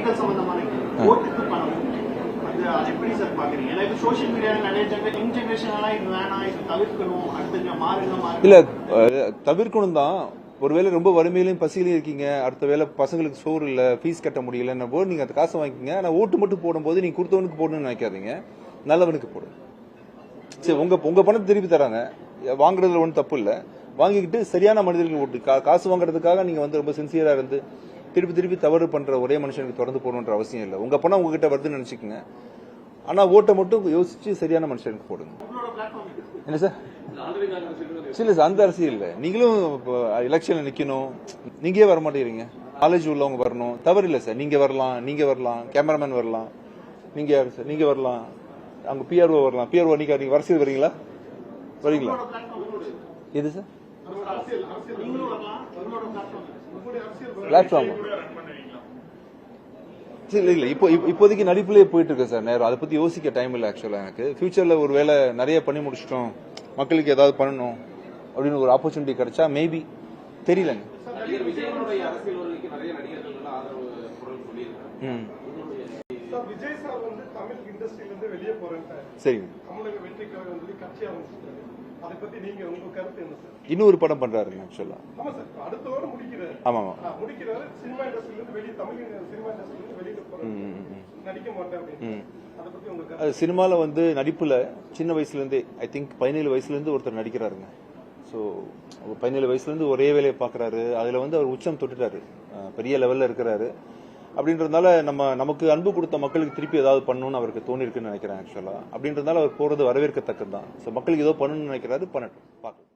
Political சம்பந்தமான ஓட்டுக்கு பணம் அது எப்படி சார் பாக்குறீங்க ஏன்னா சோஷியல் மீடியால நிறைய யங் ஜென்ரேஷன்லாம் இது வேணாம் இது தவிர்க்கணும் அடுத்த மாறுங்க மாறுங்க. தவிர்க்கணும் தான். ஒருவேளை ரொம்ப வறுமையிலையும் பசியிலையும் இருக்கீங்க அடுத்த வேளை பசங்களுக்கு சோறு இல்ல ஃபீஸ் கட்ட முடியலன்ன போது நீங்க அந்த காசை வாங்கிக்கங்க. ஆனா ஓட்டு மட்டும் போடும்போது நீங்க கொடுத்தவனுக்கு போடணும்னு நினைக்காதீங்க. நல்லவனுக்கு போடுங்க சரி உங்க உங்க பணத்தை திருப்பி தராங்க. வாங்குறதுல ஒன்றும் தப்பு இல்ல. வாங்கிக்கிட்டு சரியான மனிதர்களுக்கு ஓட்டு. காசு வாங்குறதுக்காக நீங்க வந்து ரொம்ப சின்சியரா இருந்து திருப்பி திருப்பி தவறு பண்ற ஒரே மனுஷனுக்கு தொடர்ந்து போடணுன்ற அவசியம் இல்லை. உங்க பணம் உங்ககிட்ட வருதுன்னு நினைச்சுக்கோங்க. ஆனா ஓட்டை மட்டும் யோசிச்சு சரியான மனுஷனுக்கு போடுங்க. என்ன சார். இல்ல சார் அந்த அரசியல் இல்ல. நீங்களும் எலெக்ஷன்ல நிக்கணும். நீங்களே வர மாட்டேங்கிறீங்க. நாலேஜ் உள்ளவங்க வரணும். தவறு இல்ல சார். நீங்க வரலாம் நீங்க வரலாம் கேமராமேன் வரலாம். நீங்க யாரு சார் நீங்க வரலாம். அங்க பிஆர்ஓ வரலாம். பிஆர்ஓ நீங்க நீங்க அரசியல் வரீங்களா? வரீங்களா? எது சார்? பிளாட்ஃபார்ம் இல்ல இல்ல. இப்போ இப்போ- இப்போதைக்கு நடிப்புலயே போயிட்டு இருக்கு சார் நேரம். அதை பத்தி யோசிக்க டைம் இல்ல ஆக்சுவலா எனக்கு. ஃபியூச்சர்ல ஒரு வேலை நிறைய பண்ணி முடிச்சிட்டோம் மக்களுக்கு ஏதாவது பண்ணணும் அப்படின்னு ஒரு ஆப்பர்ச்சுனிட்டி கிடைச்சா மேபி தெரியலங்க. ம். சரிங்க. இன்னொரு படம் பண்றாருங்க ஆக்சுவலா ஆமா ஆமா. அதை சினிமால வந்து நடிப்புல சின்ன வயசுல இருந்தே ஐ திங்க் பதினேழு வயசுல இருந்து ஒருத்தர் நடிக்கிறாருங்க. ஸோ பதினேழு வயசுல இருந்து ஒரே வேலையை பாக்குறாரு. அதுல வந்து அவர் உச்சம் தொட்டுட்டாரு. பெரிய லெவல்ல இருக்கிறாரு. அப்படின்றதுனால நம்ம நமக்கு அன்பு கொடுத்த மக்களுக்கு திருப்பி ஏதாவது பண்ணணும்னு அவருக்கு தோணி இருக்குன்னு நினைக்கிறேன் ஆக்சுவலா அப்படின்றதுனால அவர் போறது வரவேற்கத்தக்கது தான் ஸோ மக்களுக்கு ஏதோ பண்ணணும்னு நினைக்கிறாரு பண்ணட்டும். பார்க்கலாம்.